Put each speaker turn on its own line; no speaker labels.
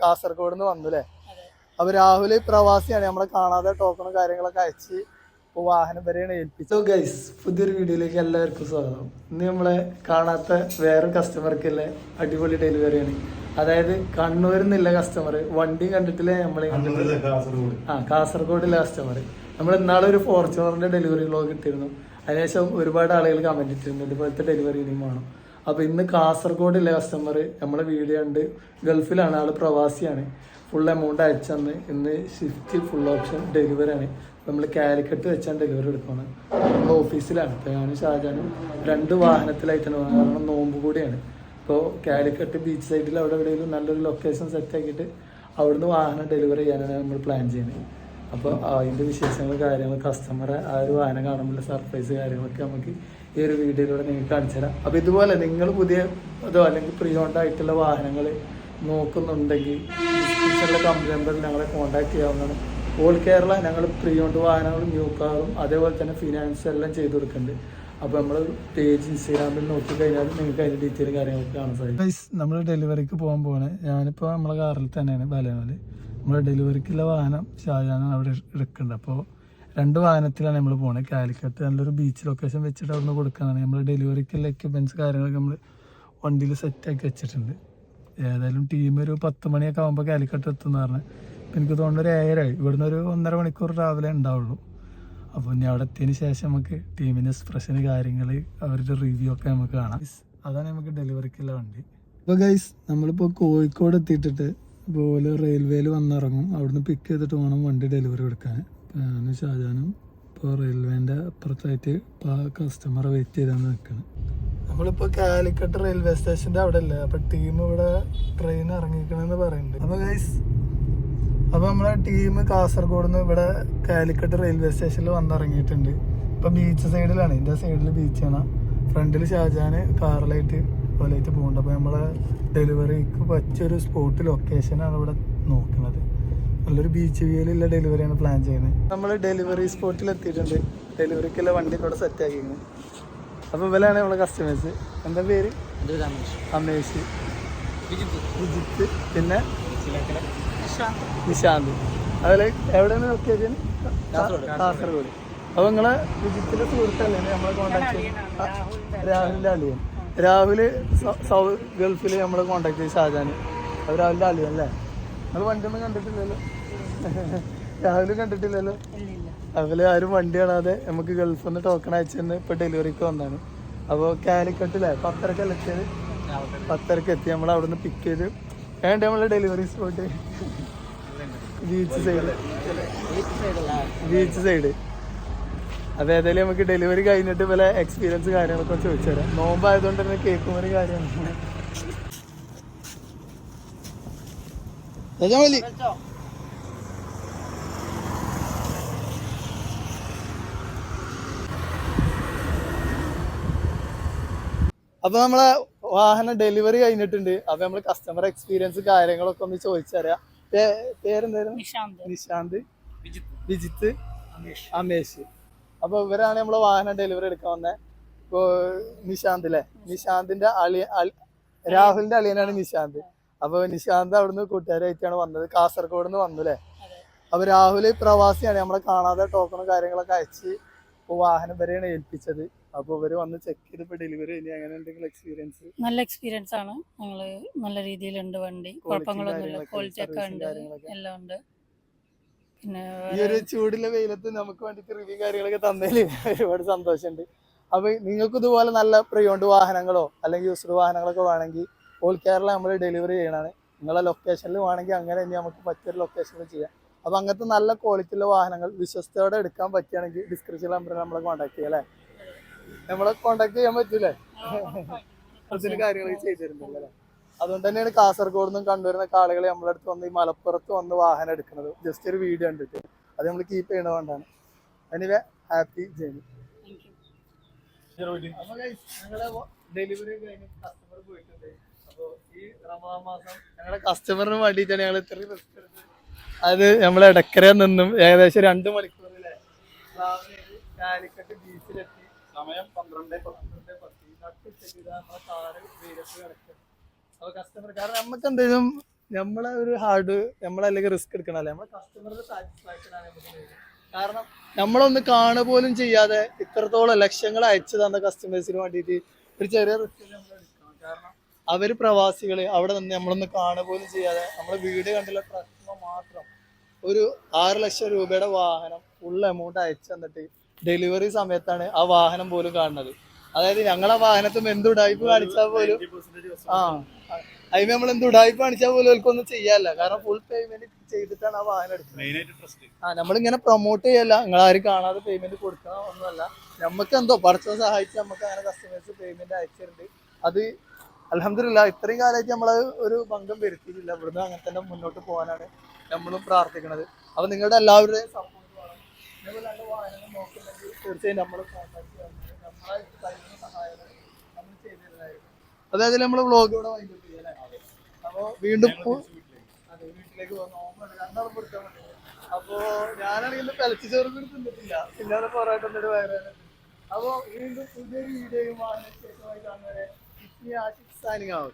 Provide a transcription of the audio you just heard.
കാസർഗോഡ് നിന്ന് വന്നു അല്ലേ അപ്പൊ രാഹുൽ പ്രവാസിയാണ് നമ്മളെ കാണാതെ ടോക്കണും കാര്യങ്ങളൊക്കെ അയച്ച് വാഹനം വരെയാണ് ഏൽപ്പിച്ചു ഗൈസ് പുതിയൊരു വീഡിയോയിലേക്ക് എല്ലാവർക്കും സ്വാഗതം ഇന്ന് നമ്മളെ കാണാത്ത വേറെ അല്ലേ അടിപൊളി ഡെലിവറിയാണ് അതായത് കണ്ണൂരിൽ കസ്റ്റമർ വണ്ടി കണ്ടിട്ടില്ലേ നമ്മളെ ആ കാസർഗോഡിലെ കസ്റ്റമർ നമ്മൾ ഇന്നാളെ ഒരു ഫോർച്യൂണറിന്റെ ഡെലിവറി ബ്ലോഗ് ഇട്ടിരുന്നു അതിനുശേഷം ഒരുപാട് ആളുകൾ കമന്റ് ഇട്ടിരുന്നു ഇതുപോലത്തെ ഡെലിവറി ഇനിയും വേണം അപ്പോൾ ഇന്ന് കാസർഗോഡിലെ കസ്റ്റമർ നമ്മളെ വീഡിയോ ഉണ്ട് ഗൾഫിലാണ് ആള് പ്രവാസിയാണ് ഫുൾ എമൗണ്ട് അയച്ചന്ന് ഇന്ന് ഷിഫ്റ്റ് ഫുൾ ഓപ്ഷൻ ഡെലിവറി ആണ് നമ്മൾ കാലിക്കട്ട് വെച്ചാണ് ഡെലിവറി എടുക്കുന്നത് നമ്മൾ ഓഫീസിലാണ് ഇപ്പോൾ ഞാനും ഷാജാനും രണ്ട് വാഹനത്തിലായിട്ടാണ് കാരണം നോമ്പ് കൂടിയാണ് ഇപ്പോൾ കാലിക്കട്ട് ബീച്ച് സൈഡിൽ അവിടെ എവിടെയെങ്കിലും നല്ലൊരു ലൊക്കേഷൻ സെറ്റ് ആക്കിയിട്ട് അവിടുന്ന് വാഹനം ഡെലിവറി ചെയ്യാനാണ് നമ്മൾ പ്ലാൻ ചെയ്യുന്നത് അപ്പോൾ അതിൻ്റെ വിശേഷങ്ങൾ കാര്യങ്ങൾ കസ്റ്റമറെ ആ ഒരു വാഹനം കാണുമ്പോൾ സർപ്രൈസ് കാര്യങ്ങളൊക്കെ നമുക്ക് ഈ ഒരു വീഡിയോയിലൂടെ നിങ്ങൾക്ക് കാണിച്ചു തരാം അപ്പോൾ ഇതുപോലെ നിങ്ങൾ പുതിയ അതോ അല്ലെങ്കിൽ പ്രീ ആയിട്ടുള്ള വാഹനങ്ങൾ നോക്കുന്നുണ്ടെങ്കിൽ ഡിസ്ക്രിപ്ഷനിലെ കമ്പനി നമ്പറിൽ ഞങ്ങളെ കോൺടാക്ട് ചെയ്യാവുന്നതാണ് ഓൾ കേരള ഞങ്ങൾ പ്രിയോണ്ട് വാഹനങ്ങളും ന്യൂ കാറും അതേപോലെ തന്നെ ഫിനാൻസ് എല്ലാം ചെയ്തു കൊടുക്കുന്നുണ്ട് അപ്പോൾ നമ്മൾ പേജ് ഇൻസ്റ്റാഗ്രാമിൽ നോക്കി കഴിഞ്ഞാൽ നിങ്ങൾക്ക് അതിൻ്റെ ഡീറ്റെയിൽ കാര്യങ്ങളൊക്കെ കാണാൻ സാധിക്കും നമ്മൾ ഡെലിവറിക്ക് പോകാൻ പോകണേ ഞാനിപ്പോൾ നമ്മളെ കാറിൽ തന്നെയാണ് ബലേനോല് നമ്മളെ ഡെലിവറിക്കുള്ള വാഹനം ഷാജാനാണ് അവിടെ എടുക്കേണ്ടത് അപ്പോൾ രണ്ട് വാഹനത്തിലാണ് നമ്മൾ പോകുന്നത് കാലിക്കത്ത് നല്ലൊരു ബീച്ച് ലൊക്കേഷൻ വെച്ചിട്ട് അവിടെ നിന്ന് കൊടുക്കാനാണ് നമ്മൾ ഡെലിവറിക്കുള്ള എക്യുപ്മെൻറ്റ്സ് കാര്യങ്ങളൊക്കെ നമ്മൾ വണ്ടിയിൽ സെറ്റാക്കി വെച്ചിട്ടുണ്ട് ഏതായാലും ടീം ഒരു പത്ത് മണിയൊക്കെ ആകുമ്പോൾ കാലിക്കട്ട് എന്ന് പറഞ്ഞു അപ്പം എനിക്ക് തോന്നുന്നു ഒരു ഏഴരായി ഇവിടുന്ന് ഒരു ഒന്നര മണിക്കൂർ രാവിലെ ഉണ്ടാവുള്ളൂ അപ്പോൾ ഇനി അവിടെ എത്തിയതിന് ശേഷം നമുക്ക് ടീമിൻ്റെ എക്സ്പ്രഷന് കാര്യങ്ങൾ അവരുടെ റിവ്യൂ ഒക്കെ നമുക്ക് കാണാം അതാണ് നമുക്ക് ഡെലിവറിക്കുള്ള വണ്ടി ഇപ്പോൾ ഗൈസ് നമ്മളിപ്പോൾ കോഴിക്കോട് എത്തിയിട്ടിട്ട് ഇപ്പോൾ റെയിൽവേയിൽ വന്നിറങ്ങും അവിടുന്ന് പിക്ക് ചെയ്തിട്ട് വേണം വണ്ടി ഡെലിവറി കൊടുക്കാൻ ഞാൻ ഷാജാനും ഇപ്പോൾ റെയിൽവേൻ്റെ അപ്പുറത്തായിട്ട് ഇപ്പോൾ കസ്റ്റമർ വെയിറ്റ് ചെയ്താൽ നിൽക്കുന്നത് നമ്മളിപ്പോൾ കാലിക്കട്ട് റെയിൽവേ സ്റ്റേഷൻ്റെ അവിടെ അല്ലേ അപ്പം ടീം ഇവിടെ ട്രെയിൻ ഇറങ്ങിക്കണമെന്ന് പറയുന്നുണ്ട് അപ്പോൾ ഗൈസ് അപ്പോൾ നമ്മളെ ടീം കാസർഗോഡ് നിന്ന് ഇവിടെ കാലിക്കട്ട് റെയിൽവേ സ്റ്റേഷനിൽ വന്നിറങ്ങിയിട്ടുണ്ട് ഇപ്പം ബീച്ച് സൈഡിലാണ് ഇതിൻ്റെ സൈഡിൽ ബീച്ചാണ് ഫ്രണ്ടിൽ ഷാജാൻ കാറിലായിട്ട് പോലെയായിട്ട് പോകുന്നുണ്ട് അപ്പോൾ നമ്മളെ ഡെലിവറിക്ക് പറ്റിയൊരു സ്പോട്ട് ലൊക്കേഷനാണ് ഇവിടെ നോക്കുന്നത് നല്ലൊരു ബീച്ച് വ്യൂയിലുള്ള ഡെലിവറിയാണ് പ്ലാൻ ചെയ്യുന്നത് നമ്മൾ ഡെലിവറി സ്പോട്ടിൽ എത്തിയിട്ടുണ്ട് ഡെലിവറിക്കുള്ള വണ്ടി കൂടെ സെറ്റ് ആക്കിയിരുന്നു അപ്പോൾ ഇവലാണ് നമ്മളെ കസ്റ്റമേഴ്സ് എന്താ പേര് അമേഷ് വിജിത്ത് പിന്നെ നിശാന്ത് അതുപോലെ എവിടെയാണ് നിർത്തിയത് കാസർഗോഡ് അപ്പോൾ നിങ്ങളെ വിജിത്തിൻ്റെ സുഹൃത്തല്ലേ നമ്മളെ കോൺടാക്ട് രാഹുലിൻ്റെ അളിയൻ രാഹുൽ ഗൾഫിൽ നമ്മളെ കോൺടാക്ട് ചെയ്ത് ഷാജാന് അത് രാഹുലിൻ്റെ അളിയൻ അല്ലേ വണ്ടി വണ്ടിയൊന്നും കണ്ടിട്ടില്ലല്ലോ രാവിലെ കണ്ടിട്ടില്ലല്ലോ അതുപോലെ ആരും വണ്ടി കാണാതെ നമുക്ക് ഗൾഫിൽ നിന്ന് ടോക്കൺ അയച്ചെന്ന് ഇപ്പൊ ഡെലിവറിക്ക് വന്നാണ് അപ്പോൾ കാലിക്കട്ടില്ലേ പത്തരക്കല്ല എത്തിയത് പത്തരക്ക് എത്തി നമ്മൾ അവിടെ നിന്ന് പിക്ക് ചെയ്ത് വേണ്ട നമ്മളെ delivery spot beach side beach side അത് ഏതായാലും നമുക്ക് ഡെലിവറി കഴിഞ്ഞിട്ട് പല എക്സ്പീരിയൻസ് കാര്യങ്ങളൊക്കെ ചോദിച്ചു തരാം നോമ്പായതുകൊണ്ട് തന്നെ കേക്ക് കാര്യമാണ് രജമലി അപ്പൊ നമ്മളെ വാഹനം ഡെലിവറി കഴിഞ്ഞിട്ടുണ്ട് അപ്പൊ നമ്മള് കസ്റ്റമർ എക്സ്പീരിയൻസ് കാര്യങ്ങളൊക്കെ ഒന്ന് ചോദിച്ചറിയാം പേരെന്തായിരുന്നു നിശാന്ത് വിജിത്ത് അമേഷ് അപ്പൊ ഇവരാണ് നമ്മളെ വാഹനം ഡെലിവറി എടുക്കാൻ വന്നത് ഇപ്പോ നിശാന്ത് അല്ലെ നിശാന്തിന്റെ അളിയ രാഹുലിന്റെ അളിയനാണ് നിശാന്ത് അപ്പൊ നിശാന്ത് അവിടുന്ന് കൂട്ടുകാരായിട്ടാണ് വന്നത് കാസർഗോഡ് നിന്ന് വന്നു അല്ലേ അപ്പൊ രാഹുൽ പ്രവാസിയാണ് നമ്മളെ കാണാതെ ടോക്കണും കാര്യങ്ങളൊക്കെ അയച്ച് വാഹനം വരെയാണ് ഏൽപ്പിച്ചത് അപ്പൊ ഇവര് വന്ന് ചെക്ക് ചെയ്തപ്പോ ഡെലിവറി കഴിഞ്ഞ് അങ്ങനെ എന്തെങ്കിലും എക്സ്പീരിയൻസ്
നല്ല എക്സ്പീരിയൻസ് ആണ് ഞങ്ങള് നല്ല രീതിയിലുണ്ട് വണ്ടി ക്വാളിറ്റി ഉണ്ട് എല്ലാം ഉണ്ട്
പിന്നെ ഈ ഒരു ചൂടിലെ വെയിലത്ത് നമുക്ക് വേണ്ടിട്ട് റിവ്യൂ കാര്യങ്ങളൊക്കെ തന്നതിൽ ഒരുപാട് സന്തോഷമുണ്ട് അപ്പൊ നിങ്ങൾക്ക് ഇതുപോലെ നല്ല പ്രിയോണ്ട് വാഹനങ്ങളോ അല്ലെങ്കിൽ യൂസ്ഡ് വാഹനങ്ങളൊക്കെ വേണമെങ്കിൽ ഓൾ കേരള നമ്മൾ ഡെലിവറി ചെയ്യണതാണ് നിങ്ങളെ ലൊക്കേഷനിൽ വേണമെങ്കിൽ അങ്ങനെ തന്നെ നമുക്ക് പറ്റിയൊരു ലൊക്കേഷനിൽ ചെയ്യാം അപ്പോൾ അങ്ങനത്തെ നല്ല ക്വാളിറ്റിയുള്ള വാഹനങ്ങൾ വിശ്വസ്തയോടെ എടുക്കാൻ പറ്റുകയാണെങ്കിൽ ഡിസ്ക്രിപ്ഷൻ നമ്പറിൽ നമ്മളെ കോൺടാക്ട് ചെയ്യാം അല്ലേ നമ്മളെ കോൺടാക്ട് ചെയ്യാൻ പറ്റൂലേ കുറച്ചിന് കാര്യങ്ങൾ അല്ലേ അതുകൊണ്ട് തന്നെയാണ് കാസർഗോഡ് നിന്നും കണ്ടുവരുന്ന കാളുകൾ നമ്മളെ അടുത്ത് വന്ന് ഈ മലപ്പുറത്ത് വന്ന് വാഹനം എടുക്കുന്നത് ജസ്റ്റ് ഒരു വീഡിയോ കണ്ടിട്ട് അത് നമ്മൾ കീപ്പ് ചെയ്യണതുകൊണ്ടാണ് എനിവേ ഹാപ്പി ജേണി ഡെലിവറി കഴിഞ്ഞ കസ്റ്റമർ പോയിട്ടുണ്ട് ഈ ഞങ്ങളുടെ കസ്റ്റമറിന് വേണ്ടിയിട്ടാണ് ഞങ്ങൾ ഇത്രയും അത് നമ്മൾ ഇടക്കരയിൽ നിന്നും ഏകദേശം രണ്ടു മണിക്കൂറിലെ കാലിക്കട്ട് സമയം കസ്റ്റമർ കാരണം നമുക്ക് എന്തെങ്കിലും നമ്മളെ ഒരു ഹാർഡ് നമ്മളെ അല്ലെങ്കിൽ റിസ്ക് എടുക്കണല്ലേ നമ്മളെ കസ്റ്റമറുടെ സാറ്റിസ്ഫാക്ഷൻ ആണ് കാരണം നമ്മളൊന്ന് കാണു പോലും ചെയ്യാതെ ഇത്രത്തോളം ലക്ഷങ്ങൾ അയച്ചു തന്ന കസ്റ്റമേഴ്സിന് വേണ്ടിയിട്ട് ഒരു ചെറിയ റിസ്ക് നമ്മൾ എടുക്കണം കാരണം അവർ പ്രവാസികള് അവിടെ നിന്ന് നമ്മളൊന്ന് കാണുക പോലും ചെയ്യാതെ നമ്മളെ വീട് കണ്ടുള്ള പ്രശ്നം മാത്രം ഒരു ആറ് ലക്ഷം രൂപയുടെ വാഹനം ഫുൾ എമൗണ്ട് അയച്ചു തന്നിട്ട് ഡെലിവറി സമയത്താണ് ആ വാഹനം പോലും കാണുന്നത് അതായത് ഞങ്ങളെ വാഹനത്തിൽ എന്ത് ഉടായ്പ് കാണിച്ചാൽ പോലും ആ അതിന് നമ്മൾ എന്ത് ഉടായ്പ് കാണിച്ചാൽ പോലും അവർക്കൊന്നും ചെയ്യാല്ല കാരണം ഫുൾ പേയ്മെന്റ് ചെയ്തിട്ടാണ് ആ വാഹനം എടുക്കുന്നത് ആ നമ്മളിങ്ങനെ പ്രൊമോട്ട് ചെയ്യല്ല നിങ്ങൾ ആരും കാണാതെ പേയ്മെന്റ് കൊടുക്കണം ഒന്നുമല്ല നമുക്ക് എന്തോ പഠിച്ചത് സഹായിച്ച് നമുക്ക് അങ്ങനെ കസ്റ്റമേഴ്സ് പേയ്മെന്റ് അയച്ചിട്ടുണ്ട് അത് അലഹമില്ല ഇത്രയും കാലമായിട്ട് നമ്മൾ ഒരു ഭംഗം വരുത്തിയിട്ടില്ല ഇവിടുന്ന് അങ്ങനെ തന്നെ മുന്നോട്ട് പോകാനാണ് നമ്മളും പ്രാർത്ഥിക്കുന്നത് അപ്പൊ നിങ്ങളുടെ എല്ലാവരുടെയും തീർച്ചയായും നമ്മൾ നമ്മൾ അതായത് നമ്മൾ വ്ളോഗ് ഇവിടെ വൈകിട്ട് അപ്പോൾ വീണ്ടും അതെ വീട്ടിലേക്ക് അപ്പോൾ ഞാനാണെങ്കിൽ കളിച്ച് ചോറ് കൂടി തിന്നിട്ടില്ല പിന്നെ പൊറോട്ട വയറാണ് അപ്പോൾ വീണ്ടും പുതിയൊരു വീഡിയോയുമാണ് ശേഷമായി signing out.